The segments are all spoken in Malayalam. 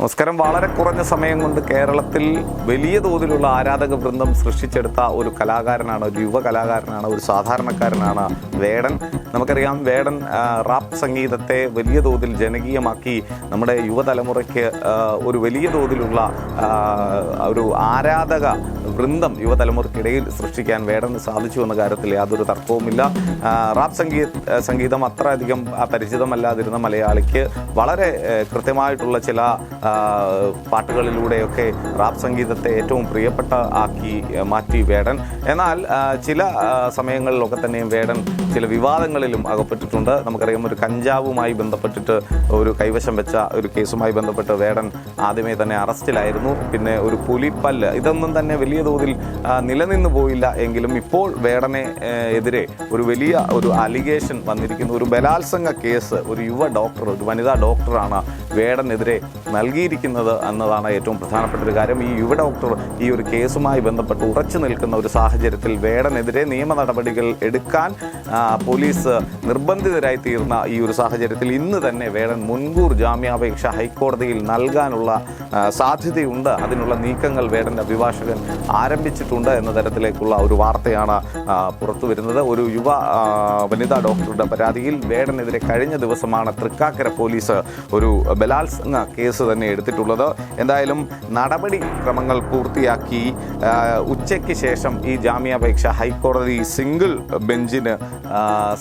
നമസ്കാരം. വളരെ കുറഞ്ഞ സമയം കൊണ്ട് കേരളത്തിൽ വലിയ തോതിലുള്ള ആരാധക വൃന്ദം സൃഷ്ടിച്ചെടുത്ത ഒരു കലാകാരനാണ് ഒരു യുവ കലാകാരനാണ് ഒരു സാധാരണക്കാരനാണ് വേടൻ. നമുക്കറിയാം വേടൻ റാപ്പ് സംഗീതത്തെ വലിയ തോതിൽ ജനകീയമാക്കി നമ്മുടെ യുവതലമുറയ്ക്ക് ഒരു വലിയ തോതിലുള്ള ഒരു ആരാധക വൃന്ദം യുവതലമുറയ്ക്കിടയിൽ സൃഷ്ടിക്കാൻ വേടന് സാധിച്ചു എന്ന കാര്യത്തിൽ യാതൊരു തർക്കവുമില്ല. റാപ്പ് സംഗീത സംഗീതം അത്രയധികം പരിചിതമല്ലാതിരുന്ന മലയാളിക്ക് വളരെ കൃത്യമായിട്ടുള്ള ചില പാട്ടുകളിലൂടെയൊക്കെ റാപ്പ് സംഗീതത്തെ ഏറ്റവും പ്രിയപ്പെട്ട ആക്കി മാറ്റി വേടൻ. എന്നാൽ ചില സമയങ്ങളിലൊക്കെ തന്നെയും വേടൻ ചില വിവാദങ്ങളിലും അകപ്പെട്ടിട്ടുണ്ട്. നമുക്കറിയാം ഒരു കഞ്ചാവുമായി ബന്ധപ്പെട്ടിട്ട് ഒരു കൈവശം വെച്ച ഒരു കേസുമായി ബന്ധപ്പെട്ട് വേടൻ ആദ്യമേ തന്നെ അറസ്റ്റിലായിരുന്നു. പിന്നെ ഒരു പുലിപ്പല്ല് ഇതൊന്നും തന്നെ വലിയ തോതിൽ നിലനിന്നു നിലനിന്ന് പോയില്ല എങ്കിലും ഇപ്പോൾ വേടനെ എതിരെ ഒരു വലിയ ഒരു അലിഗേഷൻ വന്നിരിക്കുന്നു. ഒരു ബലാത്സംഗ കേസ് ഒരു യുവ ഡോക്ടർ ഒരു വനിതാ ഡോക്ടറാണ് വേടനെതിരെ നൽകിയിരിക്കുന്നത് എന്നതാണ് ഏറ്റവും പ്രധാനപ്പെട്ട ഒരു കാര്യം. ഈ യുവ ഡോക്ടർ ഈ ഒരു കേസുമായി ബന്ധപ്പെട്ട് ഉറച്ചു നിൽക്കുന്ന ഒരു സാഹചര്യത്തിൽ വേടനെതിരെ നിയമ നടപടികൾ എടുക്കാൻ പോലീസ് നിർബന്ധിതരായി തീർന്ന ഈ ഒരു സാഹചര്യത്തിൽ ഇന്ന് തന്നെ വേടൻ മുൻകൂർ ജാമ്യാപേക്ഷ ഹൈക്കോടതിയിൽ നൽകാനുള്ള സാധ്യതയുണ്ട്. അതിനുള്ള നീക്കങ്ങൾ വേടന്റെ അഭിഭാഷകൻ ആരംഭിച്ചിട്ടുണ്ട് എന്ന തരത്തിലേക്കുള്ള ഒരു വാർത്തയാണ് പുറത്തു വരുന്നത്. ഒരു യുവ വനിതാ ഡോക്ടറുടെ പരാതിയിൽ വേടനെതിരെ കഴിഞ്ഞ ദിവസമാണ് തൃക്കാക്കര പോലീസ് ഒരു ബലാത്സംഗ കേസ് തന്നെ എടുത്തിട്ടുള്ളത്. എന്തായാലും നടപടി ക്രമങ്ങൾ പൂർത്തിയാക്കി ഉച്ചയ്ക്ക് ശേഷം ഈ ജാമ്യാപേക്ഷ ഹൈക്കോടതി സിംഗിൾ ബെഞ്ചിന്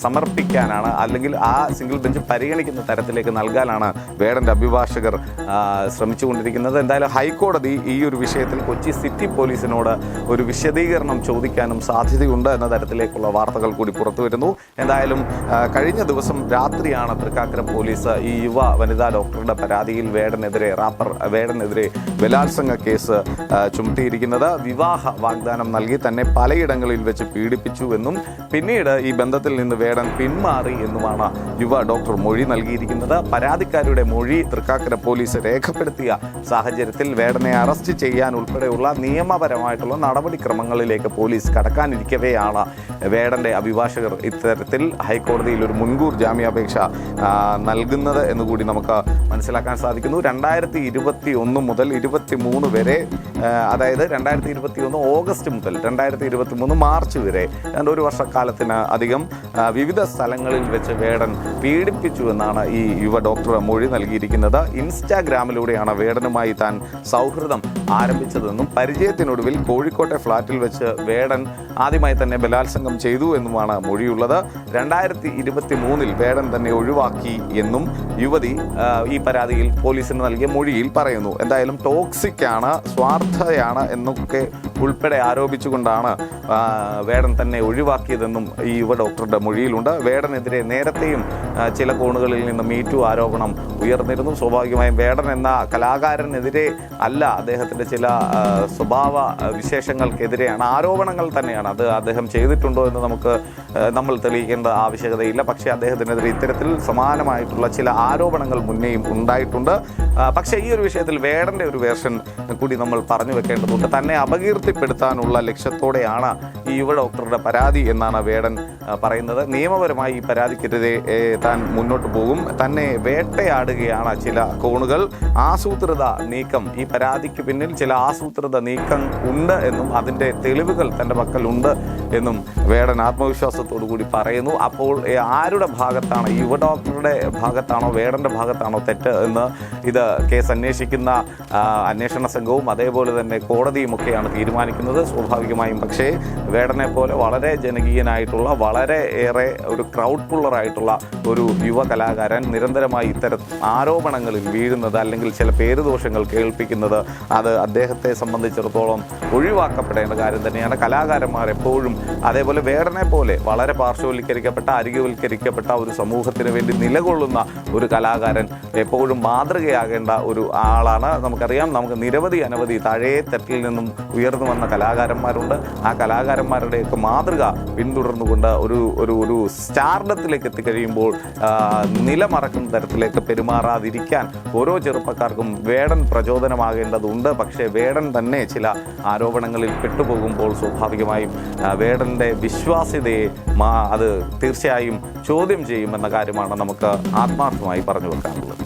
സമർപ്പിക്കാനാണ് അല്ലെങ്കിൽ ആ സിംഗിൾ ബെഞ്ച് പരിഗണിക്കുന്ന തരത്തിലേക്ക് നൽകാനാണ് വേടന്റെ അഭിഭാഷകർ ശ്രമിച്ചുകൊണ്ടിരിക്കുന്നത്. എന്തായാലും ഹൈക്കോടതി ഈ ഒരു വിഷയത്തിൽ കൊച്ചി സിറ്റി പോലീസിനോട് ഒരു വിശദീകരണം ചോദിക്കാനും സാധ്യതയുണ്ട് എന്ന തരത്തിലേക്കുള്ള വാർത്തകൾ കൂടി പുറത്തു വരുന്നു. എന്തായാലും കഴിഞ്ഞ ദിവസം രാത്രിയാണ് തൃക്കാക്കര പോലീസ് ഈ യുവ വനിതാ ഡോക്ടറുടെ പരാതിയിൽ വേടനെതിരെ റാപ്പർ വേടനെതിരെ ബലാത്സംഗ കേസ് ചുമത്തിയിരിക്കുന്നത്. വിവാഹ വാഗ്ദാനം നൽകി തന്നെ പലയിടങ്ങളിൽ വെച്ച് പീഡിപ്പിച്ചു എന്നും പിന്നീട് ഈ ബന്ധത്തിൽ നിന്ന് വേടൻ പിന്മാറി എന്നുമാണ് യുവ ഡോക്ടർ മൊഴി നൽകിയിരിക്കുന്നത്. പരാതിക്കാരുടെ മൊഴി തൃക്കാക്കര പോലീസ് രേഖപ്പെടുത്തിയ സാഹചര്യത്തിൽ വേടനെ അറസ്റ്റ് ചെയ്യാൻ ഉൾപ്പെടെയുള്ള നിയമപരമായിട്ടുള്ള നടപടിക്രമങ്ങളിലേക്ക് പോലീസ് കടക്കാനിരിക്കവെയാണ് വേടന്റെ അഭിഭാഷകർ ഇത്തരത്തിൽ ഹൈക്കോടതിയിൽ ഒരു മുൻകൂർ ജാമ്യാപേക്ഷ നൽകുന്നത് എന്നുകൂടി നമുക്ക് മനസ്സിലാക്കാൻ സാധിക്കുന്നു. രണ്ടായിരത്തി ഇരുപത്തി ഒന്ന് മുതൽ ഇരുപത്തി മൂന്ന് വരെ അതായത് രണ്ടായിരത്തി ഇരുപത്തി ഒന്ന് ഓഗസ്റ്റ് മുതൽ രണ്ടായിരത്തി ഇരുപത്തി മൂന്ന് മാർച്ച് വരെ രണ്ട് ഒരു വർഷക്കാലത്തിന് അധികം വിവിധ സ്ഥലങ്ങളിൽ വെച്ച് വേടൻ പീഡിപ്പിച്ചു എന്നാണ് ഈ യുവ ഡോക്ടർ മൊഴി നൽകിയിരിക്കുന്നത്. ഇൻസ്റ്റാഗ്രാമിലൂടെയാണ് വേടനുമായി താൻ സൗഹൃദം ആരംഭിച്ചതെന്നും പരിചയത്തിനൊടുവിൽ കോഴിക്കോട്ടെ ഫ്ളാറ്റിൽ വെച്ച് വേടൻ ആദ്യമായി തന്നെ ബലാത്സംഗം ചെയ്തു എന്നുമാണ് മൊഴിയുള്ളത്. രണ്ടായിരത്തി ഇരുപത്തി മൂന്നിൽ വേടൻ തന്നെ ഒഴിവാക്കി എന്നും യുവതി ഈ പരാതിയിൽ പോലീസിന് നൽകിയ മൊഴിയിൽ പറയുന്നു. എന്തായാലും ടോക്സിക് ആണ് സ്വാർത്ഥയാണ് എന്നൊക്കെ ഉൾപ്പെടെ ആരോപിച്ചുകൊണ്ടാണ് വേടൻ തന്നെ ഒഴിവാക്കിയതെന്നും ഈ യുവ ഡോക്ടറുടെ മൊഴിയിലുണ്ട്. വേടനെതിരെ നേരത്തെയും ചില കോണുകളിൽ നിന്ന് മീറ്റു ആരോപണം ഉയർന്നിരുന്നു. സ്വാഭാവികമായും വേടൻ എന്ന കലാകാരനെതിരെ അല്ല അദ്ദേഹത്തിന്റെ ചില സ്വഭാവ വിശേഷങ്ങൾക്കെതിരെയാണ്. ആരോപണങ്ങൾ തന്നെയാണ്. അത് അദ്ദേഹം ചെയ്തിട്ടുണ്ടോ എന്ന് നമുക്ക് നമ്മൾ തെളിയിക്കേണ്ട ആവശ്യകതയില്ല. പക്ഷേ അദ്ദേഹത്തിനെതിരെ ഇത്തരത്തിൽ സമാനമായിട്ടുള്ള ചില ആരോപണങ്ങൾ മുന്നേയും ഉണ്ടായിട്ടുണ്ട്. പക്ഷേ ഈ ഒരു വിഷയത്തിൽ വേടന്റെ ഒരു വേർഷൻ കൂടി നമ്മൾ പറഞ്ഞു വെക്കേണ്ടതുണ്ട്. തന്നെ അപകീർത്തിപ്പെടുത്താനുള്ള ലക്ഷ്യത്തോടെയാണ് ഈ യുവ ഡോക്ടറുടെ പരാതി എന്നാണ് വേടൻ പറയുന്നത്. നിയമപരമായി ഈ പരാതിക്കെതിരെ താൻ മുന്നോട്ട് പോകും. തന്നെ വേട്ടയാടുകയാണ് ചില കോണുകൾ. ആസൂത്രിത നീക്കം. ഈ പരാതിക്ക് പിന്നിൽ ചില ആസൂത്രിത നീക്കം ഉണ്ട് എന്നും അതിന്റെ തെളിവുകൾ തന്റെ പക്കലുണ്ട് എന്നും വേടൻ ആത്മവിശ്വാസത്തോടു കൂടി പറയുന്നു. അപ്പോൾ ആരുടെ ഭാഗത്താണ് യുവ ഡോക്ടറുടെ ഭാഗത്താണോ വേടന്റെ ഭാഗത്താണോ തെറ്റ് എന്ന് ഇത് കേസ് അന്വേഷിക്കുന്ന അന്വേഷണ സംഘവും അതേപോലെ തന്നെ കോടതിയും ഒക്കെയാണ് തീരുമാനിക്കുന്നത് സ്വാഭാവികമായും. പക്ഷേ വേടനെ പോലെ വളരെ ജനകീയനായിട്ടുള്ള വളരെ ഏറെ ഒരു ക്രൗഡ് പുള്ളറായിട്ടുള്ള ഒരു യുവ കലാകാരൻ നിരന്തരമായി ഇത്തരം ആരോപണങ്ങളിൽ വീഴുന്നത് അല്ലെങ്കിൽ ചില പേരുദോഷങ്ങൾ കേൾപ്പിക്കുന്നത് അത് അദ്ദേഹത്തെ സംബന്ധിച്ചിടത്തോളം ഒഴിവാക്കപ്പെടേണ്ട കാര്യം തന്നെയാണ്. കലാകാരന്മാർ എപ്പോഴും അതേപോലെ വേടനെ പോലെ വളരെ പാർശ്വവൽക്കരിക്കപ്പെട്ട അരികവൽക്കരിക്കപ്പെട്ട ഒരു സമൂഹത്തിന് വേണ്ടി നിലകൊള്ളുന്ന ഒരു കലാകാരൻ എപ്പോഴും മാതൃകയാകേണ്ട ഒരു ആളാണ്. നമുക്കറിയാം നമുക്ക് നിരവധി അനവധി താഴേ തട്ടിൽ നിന്നും ഉയർന്നു വന്ന കലാകാരന്മാരുണ്ട്. ആ കലാകാരന്മാരുടെയൊക്കെ മാതൃക പിന്തുടർന്നുകൊണ്ട് ഒരു ഒരു ഒരു സ്റ്റാർഡത്തിലേക്ക് എത്തിക്കഴിയുമ്പോൾ നിലമറക്കുന്ന തരത്തിലേക്ക് പെരുമാറാതിരിക്കാൻ ഓരോ ചെറുപ്പക്കാർക്കും വേടൻ പ്രചോദനമാകേണ്ടതുണ്ട്. പക്ഷേ വേടൻ തന്നെ ചില ആരോപണങ്ങളിൽ പെട്ടുപോകുമ്പോൾ സ്വാഭാവികമായും ആ, വേടന്റെ വിശ്വാസ്യതയെ അത് തീർച്ചയായും ചോദ്യം ചെയ്യുമെന്ന കാര്യമാണ് നമുക്ക് ആത്മാർത്ഥമായി പറഞ്ഞു വെക്കാനുള്ളത്.